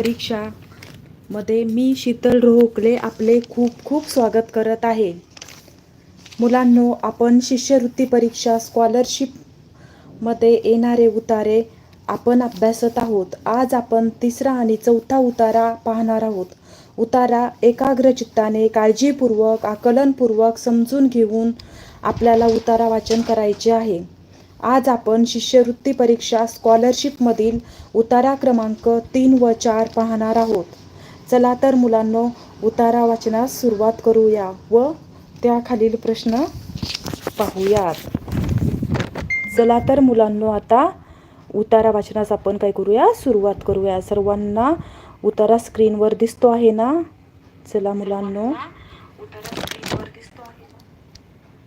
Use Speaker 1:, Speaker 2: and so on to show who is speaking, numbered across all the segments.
Speaker 1: परीक्षामध्ये मी शीतल रोहकले आपले खूप खूप स्वागत करत आहे. मुलांनो आपण शिष्यवृत्ती परीक्षा स्कॉलरशिपमध्ये येणारे उतारे आपण अभ्यासत आहोत. आज आपण तिसरा आणि चौथा उतारा पाहणार आहोत. उतारा एकाग्र चित्ताने काळजीपूर्वक आकलनपूर्वक समजून घेऊन आपल्याला उतारा वाचन करायचे आहे. आज आपण शिष्यवृत्ती परीक्षा स्कॉलरशिपमधील उतारा क्रमांक तीन व चार पाहणार आहोत. चला तर मुलांनो उतारा वाचनास सुरुवात करूया व त्याखालील प्रश्न पाहूयात. चला तर मुलांनो आता उतारा वाचनास आपण काय करूया? सुरुवात करूया. सर्वांना उतारा स्क्रीनवर दिसतो आहे ना? चला मुलांनो. उतारा स्क्रीनवर दिसतो आहे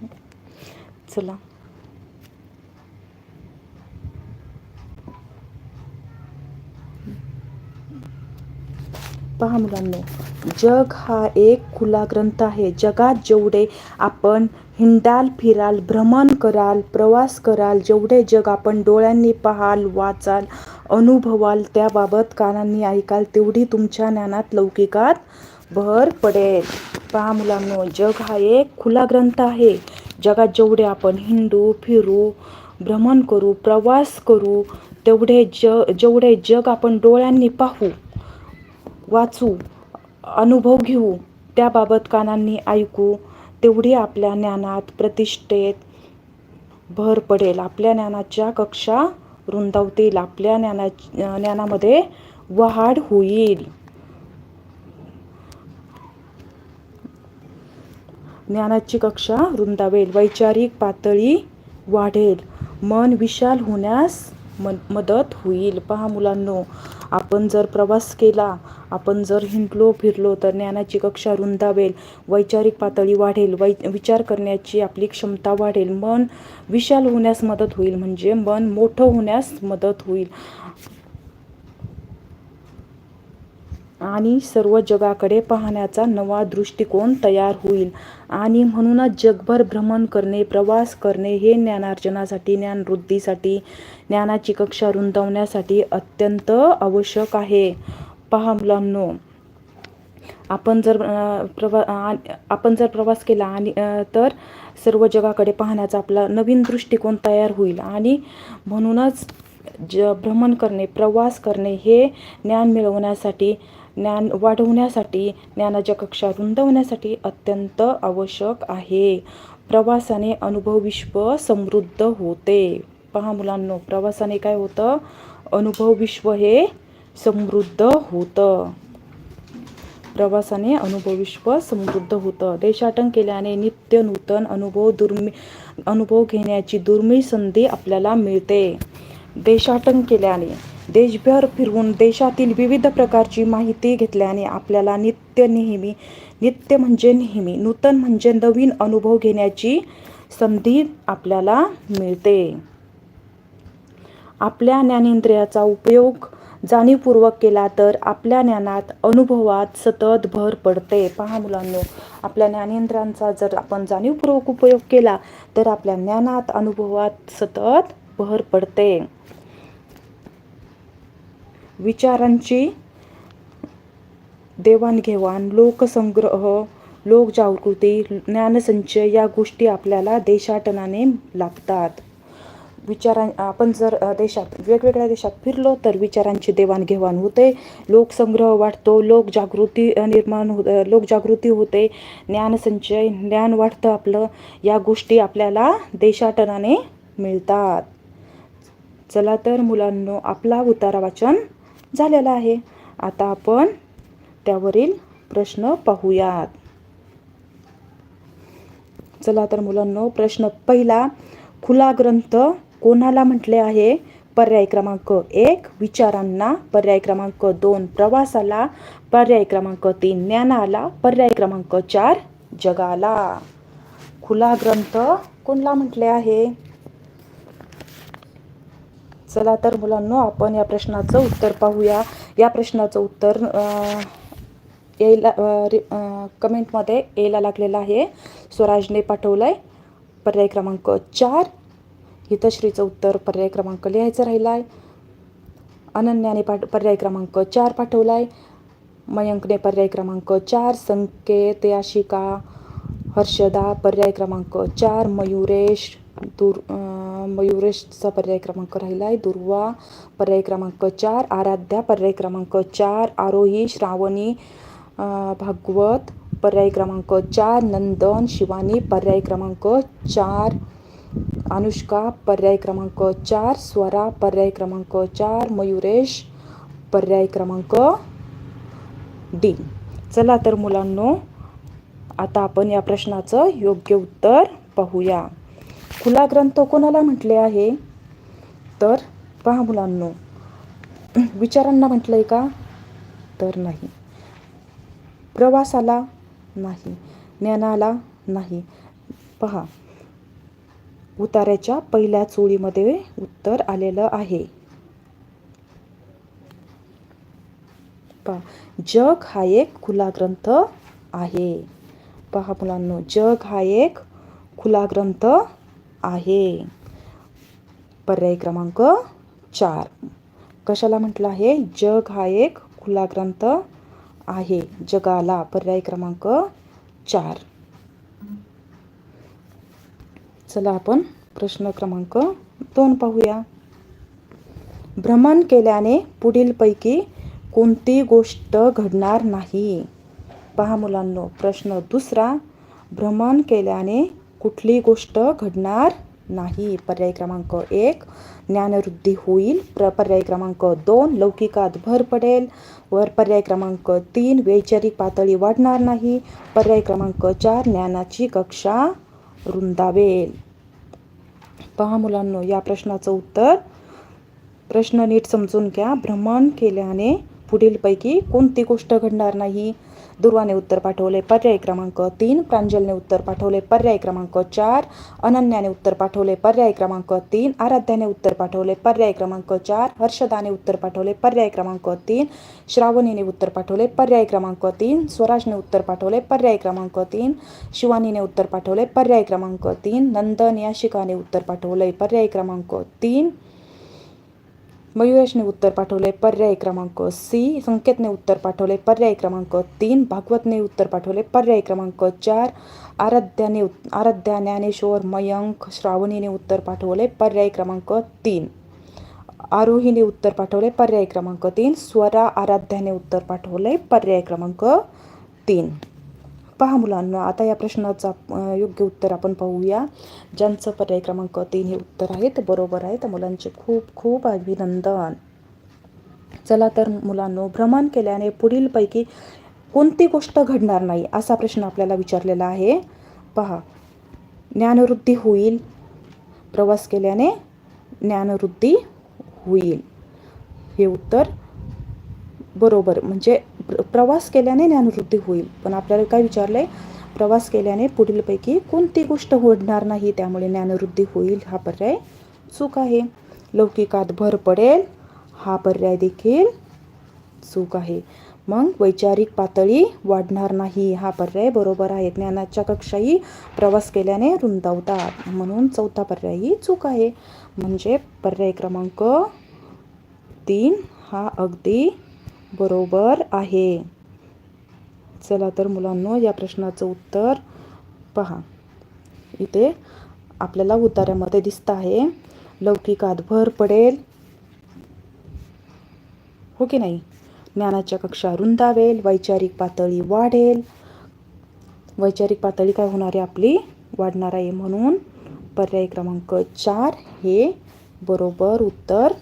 Speaker 1: ना? चला. पहा मुलांनो जग हा एक खुला ग्रंथ आहे. जगात जेवढे आपण हिंडाल फिराल भ्रमण कराल प्रवास कराल जेवढे जग आपण डोळ्यांनी पाहाल वाचाल अनुभवाल त्याबाबत कानांनी ऐकाल तेवढी तुमच्या ज्ञानात लौकिकात भर पडेल. पहा मुलांनो जग हा एक खुला ग्रंथ आहे. जगात जेवढे आपण हिंडू फिरू भ्रमण करू प्रवास करू तेवढे ज जेवढे जग आपण डोळ्यांनी पाहू वाचू अनुभव घेऊ त्याबाबत कानांनी ऐकू तेवढी आपल्या ज्ञानात प्रतिष्ठेत भर पडेल. आपल्या ज्ञानाच्या कक्षा रुंदावतील. आपल्या ज्ञाना ज्ञानामध्ये वाढ होईल. ज्ञानाची कक्षा रुंदावेल. वैचारिक पातळी वाढेल. मन विशाल होण्यास मन मदत होईल. पहा मुलांनो आपण जर प्रवास केला आपण जर हिंडलो फिरलो तर ज्ञानाची कक्षा रुंदावेल वैचारिक पातळी वाढेल वै विचार करण्याची आपली क्षमता वाढेल मन विशाल होण्यास मदत होईल म्हणजे मन मोठं होण्यास मदत होईल. आणि सर्व जगाकडे पाहण्याचा नवा दृष्टिकोन तयार होईल. आणि म्हणूनच जगभर भ्रमण करणे प्रवास करणे हे ज्ञानार्जनासाठी ज्ञानवृद्धीसाठी ज्ञानाची कक्षा रुंदावण्यासाठी अत्यंत आवश्यक आहे. पहा मुलांनो आपण जर प्रवा आपण जर प्रवास केला आणि तर सर्व जगाकडे पाहण्याचा आपला नवीन दृष्टिकोन तयार होईल. आणि म्हणूनच ज भ्रमण करणे प्रवास करणे हे ज्ञान मिळवण्यासाठी ज्ञान वाढवण्यासाठी ज्ञानाच्या कक्षा रुंदवण्यासाठी अत्यंत आवश्यक आहे. प्रवासाने अनुभव विश्व समृद्ध होते. पहा मुलांनो प्रवासाने काय होतं? अनुभव विश्व हे समृद्ध होतं. प्रवासाने अनुभव विश्व समृद्ध होतं. देशाटन केल्याने नित्य नूतन अनुभव दुर्मि अनुभव घेण्याची दुर्मिळ संधी आपल्याला मिळते. देशाटन केल्याने देशभर फिरवून देशातील विविध प्रकारची माहिती घेतल्याने आपल्याला नित्य नेहमी नित्य म्हणजे नेहमी नूतन म्हणजे नवीन अनुभव घेण्याची संधी आपल्याला मिळते. आपल्या ज्ञानेंद्रियाचा उपयोग जाणीवपूर्वक केला तर आपल्या ज्ञानात अनुभवात सतत भर पडते. पहा मुलांनो आपल्या ज्ञानेंद्रांचा जर आपण जाणीवपूर्वक उपयोग केला तर आपल्या ज्ञानात अनुभवात सतत भर पडते. विचारांची देवाणघेवाण लोकसंग्रह लोकजागृती ज्ञानसंचय या गोष्टी आपल्याला देशाटनाने लाभतात. विचारां आपण जर देशात वेगवेगळ्या देशात फिरलो तर विचारांची देवाणघेवाण होते लोकसंग्रह वाढतो लोकजागृती निर्माण हो लोकजागृती होते ज्ञानसंचय ज्ञान वाढतं आपलं या गोष्टी आपल्याला देशाटनाने मिळतात. चला तर मुलांनो आपला उतारा वाचन झालेला आहे. आता आपण त्यावरील प्रश्न पाहूयात. चला तर मुलांनो प्रश्न पहिला खुला ग्रंथ कोणाला म्हटले आहे? पर्याय क्रमांक एक विचारांना. पर्याय क्रमांक दोन प्रवासाला. पर्याय क्रमांक तीन ज्ञानाला. पर्याय क्रमांक चार जगाला. खुला ग्रंथ कोणला म्हटले आहे? चला तर मुलांनो आपण या प्रश्नाचं उत्तर पाहूया. या प्रश्नाचं उत्तर यायला कमेंटमध्ये यायला लागलेलं आहे. स्वराजने पाठवलं आहे पर्याय क्रमांक चार. हितश्रीचं उत्तर पर्याय क्रमांक लिहायचं राहिला आहे अनन्याने पाठ पर्याय क्रमांक चार पाठवला आहे मयंकने पर्याय क्रमांक चार. संकेत याशिका हर्षदा पर्याय क्रमांक चार. मयुरेश दुर मयुरेशचा पर्याय क्रमांक राहिला आहे दुर्वा पर्याय क्रमांक चार आराध्या पर्याय क्रमांक चार आरोही श्रावणी भागवत पर्याय क्रमांक चार नंदन शिवानी पर्याय क्रमांक चार अनुष्का पर्याय क्रमांक चार स्वरा पर्याय क्रमांक चार मयुरेश पर्याय क्रमांक डी. चला तर मुलांनो आता आपण या प्रश्नाचं योग्य उत्तर पाहूया. खुला ग्रंथ कोणाला म्हटले आहे? तर पहा मुलांनो. विचारांना म्हटलंय का? तर नाही. प्रवासाला नाही. ज्ञानाला नाही. पहा. उतार्याच्या पहिल्या चोळीमध्ये उत्तर आलेलं आहे. पहा. जग हा एक खुला ग्रंथ आहे. पहा मुलांनो. जग हा एक खुला ग्रंथ आहे. पर्याय क्रमांक चार. कशाला म्हटलं आहे? जग हा एक खुला ग्रंथ आहे. जगाला पर्याय क्रमांक चार. चला आपण प्रश्न क्रमांक दोन पाहूया. भ्रमण केल्याने पुढीलपैकी कोणती गोष्ट घडणार नाही? पहा मुलांनो प्रश्न दुसरा. भ्रमण केल्याने कुठली गोष्ट घडणार नाही. पर्याय क्रमांक एक ज्ञानवृद्धी होईल. प्र पर्याय क्रमांक दोन लौकिकात भर पडेल. वर पर्याय क्रमांक तीन वैचारिक पातळी वाढणार नाही. पर्याय क्रमांक चार ज्ञानाची कक्षा रुंदावेल. पहा मुलांनो या प्रश्नाचं उत्तर. प्रश्न नीट समजून घ्या. भ्रमण केल्याने पुढीलपैकी कोणती गोष्ट घडणार नाही? दुर्वाने उत्तर पाठवले पर्याय क्रमांक तीन प्रांजलने उत्तर पाठवले पर्याय क्रमांक चार अनन्याने उत्तर पाठवले पर्याय क्रमांक तीन आराध्याने उत्तर पाठवले पर्याय क्रमांक चार हर्षदाने उत्तर पाठवले पर्याय क्रमांक तीन श्रावणीने उत्तर पाठवले पर्याय क्रमांक तीन स्वराजने उत्तर पाठवले पर्याय क्रमांक तीन शिवानीने उत्तर पाठवले पर्याय क्रमांक तीन नंदन याशिकाने उत्तर पाठवले पर्याय क्रमांक तीन मयुरेशने उत्तर पाठवले पर्याय क्रमांक सी संकेतने उत्तर पाठवले पर्याय क्रमांक तीन. भागवतने उत्तर पाठवले पर्याय क्रमांक चार. आराध्याने आराध्या ज्ञानेश्वर मयंक श्रावणीने उत्तर पाठवले पर्याय क्रमांक तीन. आरोहीने उत्तर पाठवले पर्याय क्रमांक तीन. स्वरा आराध्याने उत्तर पाठवले पर्याय क्रमांक तीन. पहा मुलांना आता या प्रश्नाचा योग्य उत्तर आपण पाहूया. ज्यांचं पर्याय क्रमांक तीन हे उत्तर आहे ते बरोबर आहे. तर मुलांचे खूप खूप अभिनंदन. चला तर मुलांनो भ्रमण केल्याने पुढीलपैकी कोणती गोष्ट घडणार नाही असा प्रश्न आपल्याला विचारलेला आहे. पहा ज्ञानवृद्धी होईल. प्रवास केल्याने ज्ञानवृद्धी होईल. हे उत्तर बरोबर. म्हणजे प्र- प्रवास केल्याने ज्ञानवृद्धी होईल. पण आपल्याला काय विचारलंय? प्रवास केल्याने पुढीलपैकी कोणती गोष्ट घडणार नाही त्यामुळे ज्ञानवृद्धी होईल हा पर्याय चूक आहे. लौकिकात भर पडेल हा पर्याय देखील चूक आहे. मग वैचारिक पातळी वाढणार नाही हा पर्याय बरोबर आहे. ज्ञानाच्या कक्षाही प्रवास केल्याने रुंदावतात. म्हणून चौथा पर्यायही चूक आहे. म्हणजे पर्याय क्रमांक तीन हा अगदी बरोबर आहे. चला तर मुलांनो या प्रश्नाचं उत्तर पहा. इथे आपल्याला उतार्यामध्ये दिसत आहे. लौकिकात भर पडेल. हो की नाही? ज्ञानाच्या कक्षा रुंदावेल वैचारिक पातळी वाढेल. वैचारिक पातळी काय होणार आहे आपली? वाढणार आहे म्हणून पर्याय क्रमांक चार हे बरोबर उत्तर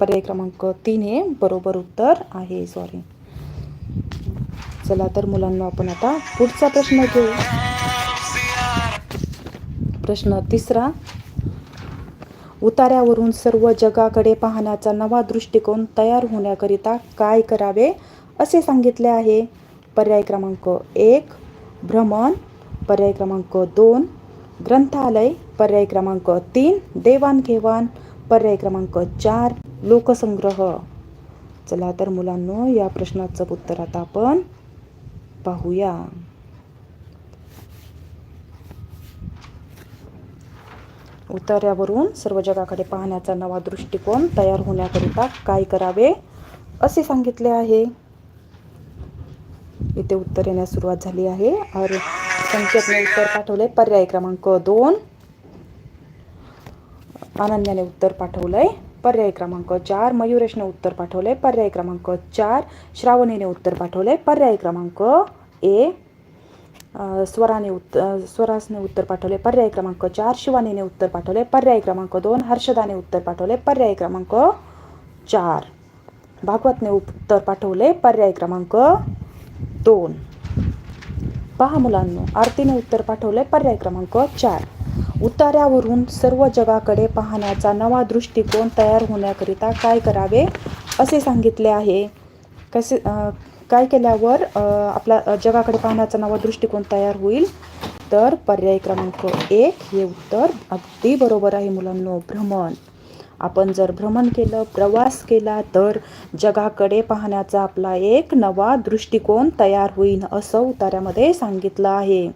Speaker 1: पर्याय क्रमांक तीन हे बरोबर उत्तर आहे सॉरी चला तर मुलांना आपण आता पुढचा प्रश्न घेऊ. प्रश्न तिसरा. उतार्यावरून सर्व जगाकडे पाहण्याचा नवा दृष्टिकोन तयार होण्याकरिता काय करावे असे सांगितले आहे. पर्याय क्रमांक एक भ्रमण. पर्याय क्रमांक दोन ग्रंथालय. पर्याय क्रमांक तीन देवाणघेवाण. पर्याय क्रमांक चार लोकसंग्रह. चला तर मुलांनो या प्रश्नाचं उत्तर आता आपण पाहूया. उतार्यावरून सर्व जगाकडे पाहण्याचा नवा दृष्टिकोन तयार होण्याकरिता काय करावे असे सांगितले आहे. इथे उत्तर येण्यास सुरुवात झाली आहे. और संकेतने उत्तर पाठवले. पर्याय क्रमांक दोन. अनन्याने उत्तर पाठवलंय. पर्याय क्रमांक चार मयुरेशने उत्तर पाठवले. पर्याय क्रमांक चार श्रावणीने उत्तर पाठवले. पर्याय क्रमांक ए स्वराने उत्तर स्वरासने उत्तर पाठवले. पर्याय क्रमांक चार शिवानीने उत्तर पाठवले. पर्याय क्रमांक दोन हर्षदाने उत्तर पाठवले. पर्याय क्रमांक चार भागवतने उत्तर पाठवले. पर्याय क्रमांक दोन. पहा मुलांनो आरतीने उत्तर पाठवले. पर्याय क्रमांक चार. उतार्यावरून सर्व जगाकडे पाहण्याचा नवा दृष्टिकोन तयार होण्याकरिता काय करावे असे सांगितले आहे. कसे काय केल्यावर आपला जगाकडे पाहण्याचा नवा दृष्टिकोन तयार होईल? तर पर्याय क्रमांक एक हे उत्तर. अगदी बरोबर आहे मुलांनो भ्रमण. आपण जर भ्रमण केलं प्रवास केला तर जगाकडे पाहण्याचा आपला एक नवा दृष्टिकोन तयार होईल असं उतार्यामध्ये सांगितलं आहे.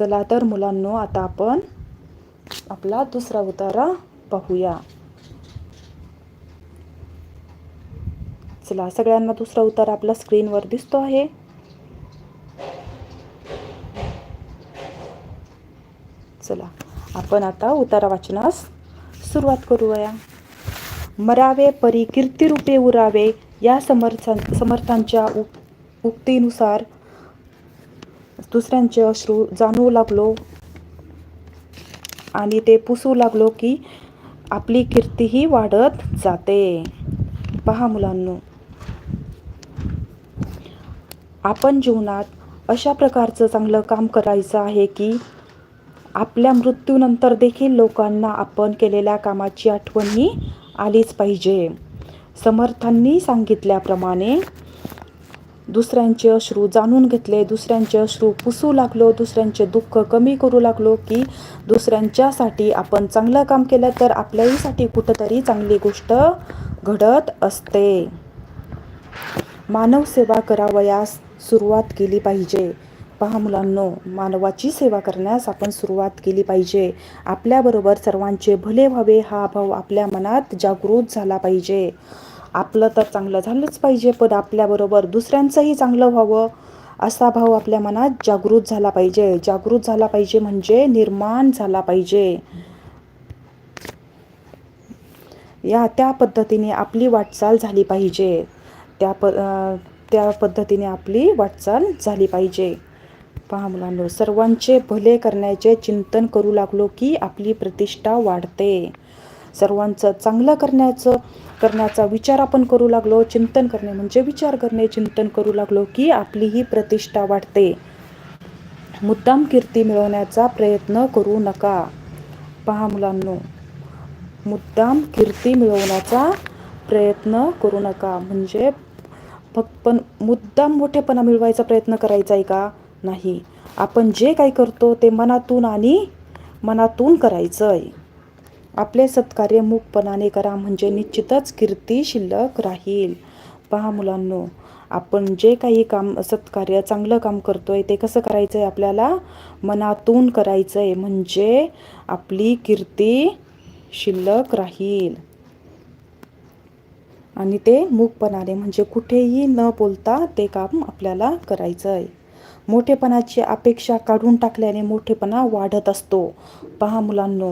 Speaker 1: चला तर मुलांनो आता आपण आपला दुसरा उतारा पाहूया. चला सगळ्यांना दुसरा उतारा आपला स्क्रीनवर दिसतो आहे. चला आपण आता उतारा वाचनास सुरुवात करूया. मरावे परी कीर्तिरूपे उरावे या समर्था समर्थांच्या उक्तीनुसार दुसऱ्यांचे अश्रू जाणवू लागलो आणि ते पुसू लागलो की आपली कीर्तीही वाढत जाते. पहा मुलांनो. आपण जीवनात अशा प्रकारचं चांगलं काम करायचं आहे की आपल्या मृत्यूनंतर देखील लोकांना आपण केलेल्या कामाची आठवणही आलीच पाहिजे. समर्थांनी सांगितल्याप्रमाणे दुसऱ्यांचे अश्रू जाणून घेतले दुसऱ्यांचे अश्रू पुसू लागलो दुसऱ्यांचे दुःख कमी करू लागलो की दुसऱ्यांच्यासाठी आपण चांगलं काम केलं तर आपल्याहीसाठी कुठंतरी चांगली गोष्ट घडत असते. मानव सेवा करावयास सुरुवात केली पाहिजे. पहा मुलांनो मानवाची सेवा करण्यास आपण सुरुवात केली पाहिजे. आपल्याबरोबर सर्वांचे भले व्हावे हा भाव आपल्या मनात जागृत झाला पाहिजे. आपलं तर चांगलं झालंच पाहिजे पण आपल्याबरोबर दुसऱ्यांचंही चांगलं व्हावं असा भाव आपल्या मनात जागृत झाला पाहिजे. जागृत झाला पाहिजे म्हणजे निर्माण झाला पाहिजे. या त्या पद्धतीने आपली वाटचाल झाली पाहिजे. त्या प त्या पद्धतीने आपली वाटचाल झाली पाहिजे. पहा मुलांनो सर्वांचे भले करण्याचे चिंतन करू लागलो की आपली प्रतिष्ठा वाढते. सर्वांचं चांगलं करण्याचं करण्याचा विचार आपण करू लागलो चिंतन करणे म्हणजे विचार करणे चिंतन करू लागलो की आपली ही प्रतिष्ठा वाढते. मुद्दाम कीर्ती मिळवण्याचा प्रयत्न करू नका. पहा मुलांनो मुद्दाम कीर्ती मिळवण्याचा प्रयत्न करू नका. म्हणजे फक्त पण मुद्दाम मोठेपणा मिळवायचा प्रयत्न करायचा आहे का? नाही. आपण जे काही करतो ते मनातून आणि मनातून करायचं आहे. आपले सत्कार्य मूकपणाने करा म्हणजे निश्चितच कीर्ती शिल्लक राहील. पहा मुलांनो आपण जे काही काम सत्कार्य चांगलं काम करतोय ते कसं करायचं आहे आपल्याला? मनातून करायचं आहे म्हणजे आपली कीर्ती शिल्लक राहील. आणि ते मूकपणाने म्हणजे कुठेही न बोलता ते काम आपल्याला करायचं आहे मोठेपणाची अपेक्षा काढून टाकल्याने मोठेपणा वाढत असतो. पहा मुलांनो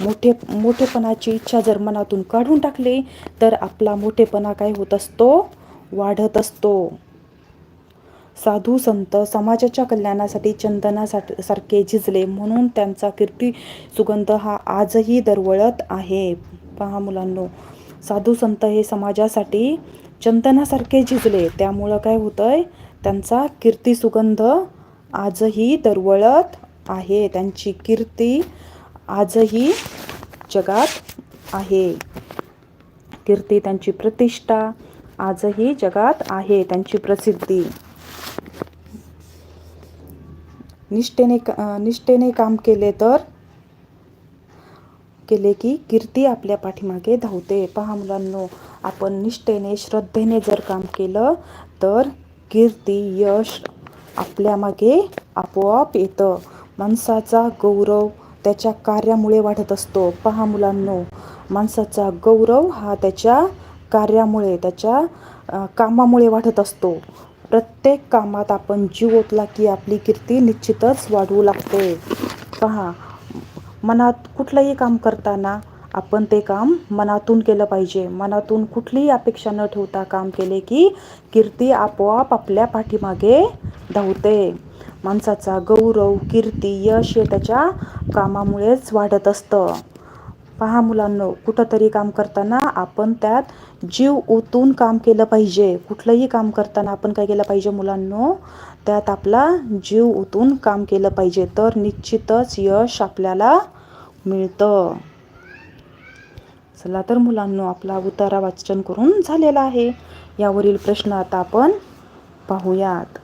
Speaker 1: मोठे मोठेपणाची इच्छा जर मनातून काढून टाकली तर आपला मोठेपणा काय होत असतो? वाढत असतो. साधू संत समाजाच्या कल्याणासाठी चंदनासाठी सारखे झिजले म्हणून त्यांचा कीर्ती सुगंध हा आजही दरवळत आहे. पहा मुलांनो साधू संत हे समाजासाठी चंदनासारखे झिजले. त्यामुळं काय होतंय? त्यांचा कीर्ती सुगंध आजही दरवळत आहे. त्यांची कीर्ती आजही जगात आहे. कीर्ती त्यांची प्रतिष्ठा आजही जगात आहे. त्यांची प्रसिद्धी. निष्ठेने का- निष्ठेने काम केले तर केले की कीर्ती आपल्या पाठीमागे धावते. पहा मुलांनो आपण निष्ठेने श्रद्धेने जर काम केलं तर कीर्ती यश आपल्यामागे आपोआप येतं. माणसाचा गौरव त्याच्या कार्यामुळे वाढत असतो. पहा मुलांनो माणसाचा गौरव हा त्याच्या कार्यामुळे त्याच्या कामामुळे वाढत असतो. प्रत्येक कामात आपण जीव ओतला की आपली कीर्ती निश्चितच वाढवू लागते. पहा मनात कुठलंही काम करताना आपण ते काम मनातून केलं पाहिजे. मनातून कुठलीही अपेक्षा न ठेवता काम केले की कीर्ती आपोआप आपल्या पाठीमागे धावते. माणसाचा गौरव कीर्ती यश हे त्याच्या कामामुळेच वाढत असतं. पहा मुलांनो कुठंतरी काम करताना आपण त्यात जीव ओतून काम केलं पाहिजे. कुठलंही काम करताना आपण काय केलं पाहिजे मुलांनो? त्यात आपला जीव ओतून काम केलं पाहिजे. तर निश्चितच यश आपल्याला मिळतं. चला तर मुलांनो आपला उतारा वाचन करून झालेला आहे. यावरील प्रश्न आता आपण पाहूयात.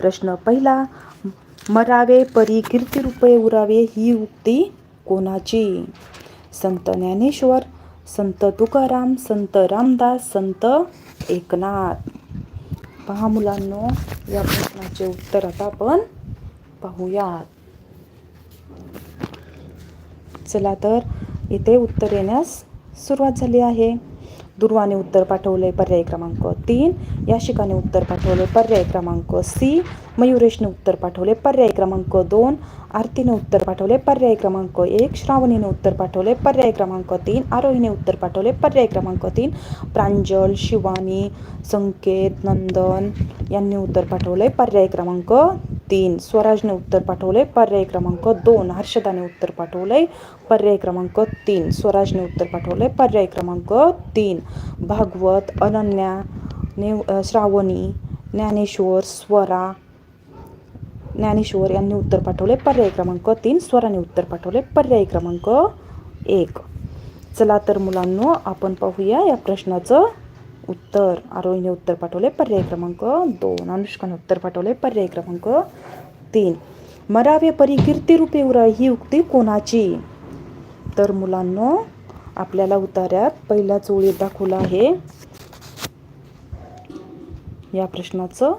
Speaker 1: प्रश्न पहिला मरावे परी कीर्ती रुपये उरावे ही उक्ती कोणाची? संत ज्ञानेश्वर संत तुकाराम संत रामदास संत एकनाथ. पहा मुलांनो या प्रश्नाचे उत्तर आता आपण पाहूयात. चला तर इथे उत्तर येण्यास सुरुवात झाली आहे. दुर्वाने उत्तर पाठवले पर्याय क्रमांक तीन. याशिकाने उत्तर पाठवले पर्याय क्रमांक सी. मयुरेशने उत्तर पाठवले पर्याय क्रमांक दोन. आरतीने उत्तर पाठवले पर्याय क्रमांक एक. श्रावणीने उत्तर पाठवले पर्याय क्रमांक तीन. आरोहीने उत्तर पाठवले पर्याय क्रमांक तीन. प्रांजल शिवानी संकेत नंदन यांनी उत्तर पाठवले पर्याय क्रमांक तीन स्वराजने उत्तर पाठवले पर्याय क्रमांक दोन हर्षदाने उत्तर पाठवले पर्याय क्रमांक तीन स्वराजने उत्तर पाठवले पर्याय क्रमांक तीन भागवत अनन्या ने श्रावणी ज्ञानेश्वर स्वरा ज्ञानेश्वर यांनी उत्तर पाठवले पर्याय क्रमांक तीन स्वराने उत्तर पाठवले पर्याय क्रमांक एक. चला तर मुलांनो आपण पाहूया या प्रश्नाचं उत्तर आरोहीने उत्तर पाठवले. पर्याय क्रमांक दोन. अनुष्काने उत्तर पाठवले. पर्याय क्रमांक तीन. मरावे परी कीर्तिरूपे उरा ही उक्ती कोणाची? तर मुलांनो आपल्याला उतार्यात पहिल्या चोळीत दाखवला आहे. या प्रश्नाचं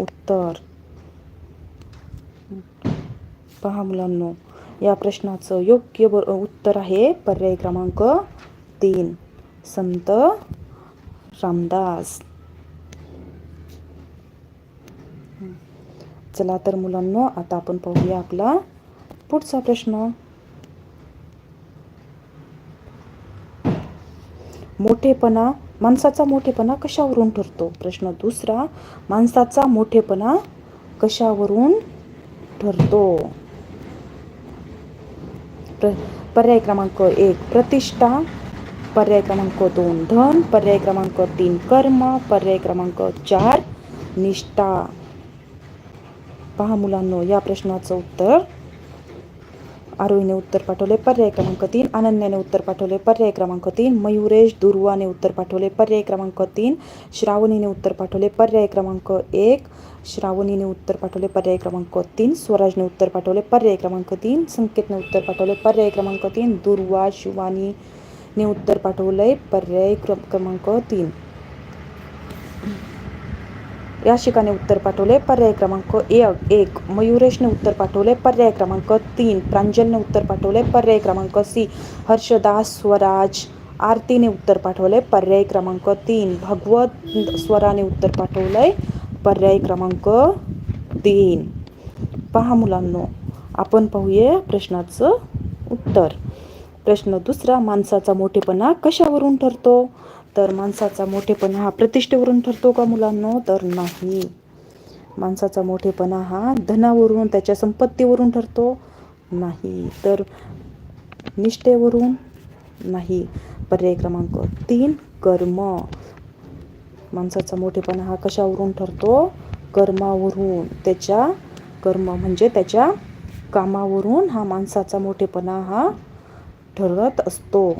Speaker 1: उत्तर. पहा मुलांनो या प्रश्नाचं योग्य बर उत्तर आहे. पर्याय क्रमांक तीन. संत रामदास चला तर मुलांनो आता आपण पाहूया आपला पुढचा प्रश्न. मोठेपणा माणसाचा मोठेपणा कशावरून ठरतो? प्रश्न दुसरा माणसाचा मोठेपणा कशावरून ठरतो? पर्याय क्रमांक एक प्रतिष्ठा पर्याय क्रमांक दोन धन पर्याय क्रमांक तीन कर्म पर्याय क्रमांक चार. निष्ठा. पहा मुलांनो या प्रश्नाचं उत्तर. आरोहीने उत्तर पाठवले पर्याय क्रमांक तीन. अनन्याने उत्तर पाठवले पर्याय क्रमांक तीन. मयुरेश दुर्वाने उत्तर पाठवले पर्याय क्रमांक तीन. श्रावणीने उत्तर पाठवले पर्याय क्रमांक एक. श्रावणीने उत्तर पाठवले पर्याय क्रमांक तीन. स्वराजने उत्तर पाठवले पर्याय क्रमांक तीन. संकेतने उत्तर पाठवले पर्याय क्रमांक तीन. दुर्वा शिवानी ने उत्तर पाठवले पर्याय क्रमांक तीन. या शिकाने उत्तर पाठवले पर्याय क्रमांक एक एक. मयुरेशने उत्तर पाठवले पर्याय क्रमांक तीन. प्रांजलने उत्तर पाठवले पर्याय क्रमांक सी. हर्षदास स्वराज आरतीने उत्तर पाठवले पर्याय क्रमांक तीन. भगवत स्वराने उत्तर पाठवलंय. पर्याय क्रमांक तीन. पहा मुलांनो आपण पाहूया प्रश्नाचं उत्तर. प्रश्न दुसरा माणसाचा मोठेपणा कशावरून ठरतो? तर माणसाचा मोठेपणा हा प्रतिष्ठेवरून ठरतो का मुलांनो? तर नाही. माणसाचा मोठेपणा हा धनावरून त्याच्या संपत्तीवरून ठरतो. नाही. तर निष्ठेवरून नाही. पर्याय क्रमांक तीन कर्म. माणसाचा मोठेपणा हा कशावरून ठरतो? कर्मावरून. त्याच्या कर्म म्हणजे त्याच्या कामावरून हा माणसाचा मोठेपणा हा ठरत असतो.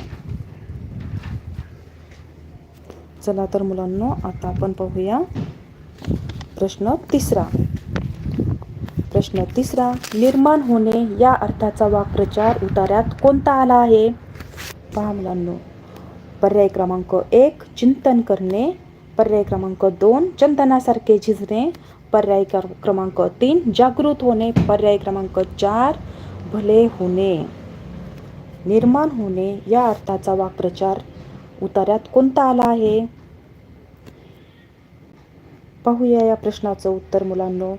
Speaker 1: चला तर मुलांनो आता आपण पाहूया प्रश्न तिसरा. प्रश्न तिसरा निर्माण होणे या अर्थाचा वाक्प्रचार उतार्यात कोणता आला आहे? पहा मुलांनो पर्याय क्रमांक एक चिंतन करणे. पर्याय क्रमांक दोन चंदनासारखे झिजणे. पर्याय क्र- क्रमांक तीन जागृत होणे. पर्याय क्रमांक चार भले होणे. निर्माण होणे या अर्थाचा वाक्प्रचार उतार्यात कोणता आला आहे? पाहूया या प्रश्नाचं उत्तर मुलांनो.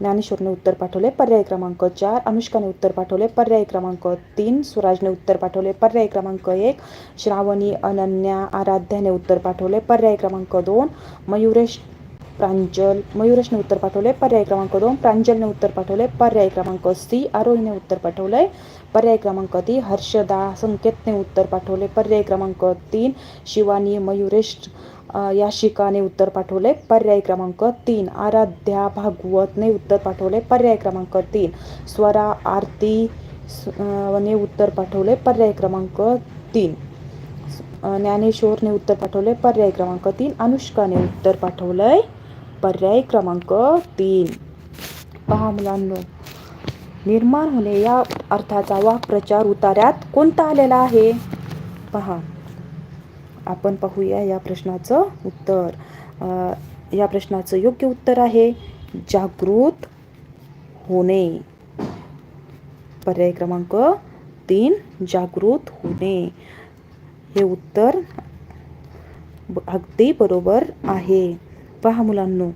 Speaker 1: ज्ञानेश्वरने उत्तर पाठवले पर्याय क्रमांक चार. अनुष्काने उत्तर पाठवले पर्याय क्रमांक तीन. सुराजने उत्तर पाठवले पर्याय क्रमांक एक. श्रावणी अनन्या आराध्याने उत्तर पाठवले पर्याय क्रमांक दोन. मयुरेश प्रांजल मयुरेशने उत्तर पाठवले पर्याय क्रमांक दोन. प्रांजलने उत्तर पाठवले पर्याय क्रमांक सी. आरोहीने उत्तर पाठवले पर्याय क्रमांक तीन हर्षदा संकेतने उत्तर पाठवले. पर्याय क्रमांक तीन शिवानी मयुरेश याशिकाने उत्तर पाठवले. पर्याय क्रमांक तीन आराध्या भागवतने उत्तर पाठवले. पर्याय क्रमांक तीन स्वरा आरती ने उत्तर पाठवले. पर्याय क्रमांक तीन ज्ञानेश्वरने उत्तर पाठवले. पर्याय क्रमांक तीन अनुष्काने उत्तर पाठवलंय पर्याय क्रमांक तीन. पहा मुलांनो निर्माण होणे या अर्थाचा वाक्प्रचार उतार्यात कोणता आलेला आहे? पहा. आपण पाहूया या प्रश्नाचं उत्तर. या प्रश्नाचं योग्य उत्तर आहे जागृत होणे. पर्याय क्रमांक तीन जागृत होणे. हे उत्तर ब- अगदी बरोबर आहे. पहा मुलांनो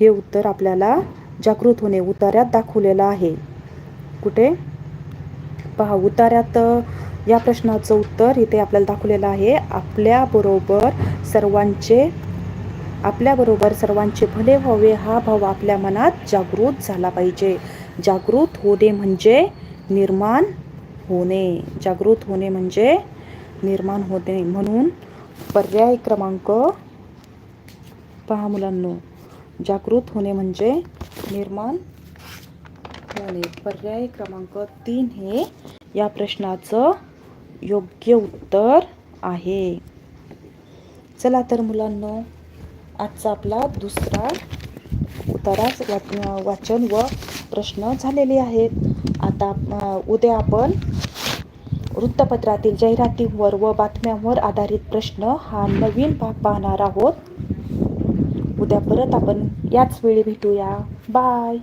Speaker 1: हे उत्तर आपल्याला जागृत होणे उतार्यात दाखवलेलं आहे. कुठे? पहा उतार्यात या प्रश्नाचं उत्तर इथे आपल्याला दाखवलेलं आहे. आपल्याबरोबर सर्वांचे आपल्याबरोबर सर्वांचे भले व्हावे हा भाव आपल्या मनात जागृत झाला पाहिजे. जागृत होणे म्हणजे निर्माण होणे. जागृत होणे म्हणजे निर्माण होणे. म्हणून पर्याय क्रमांक पहा मुलांनो जागृत होणे म्हणजे निर्माण होणे पर्याय क्रमांक तीन हे या प्रश्नाचं योग्य उत्तर आहे. चला तर मुलांनो आजचा आपला दुसरा उत्तरास वाचन व प्रश्न झालेले आहेत. आता उद्या आपण वृत्तपत्रातील जाहिरातींवर व बातम्यांवर आधारित प्रश्न हा नवीन भाग पाहणार आहोत. उद्या परत आपण याच वेळी भेटूया. बाय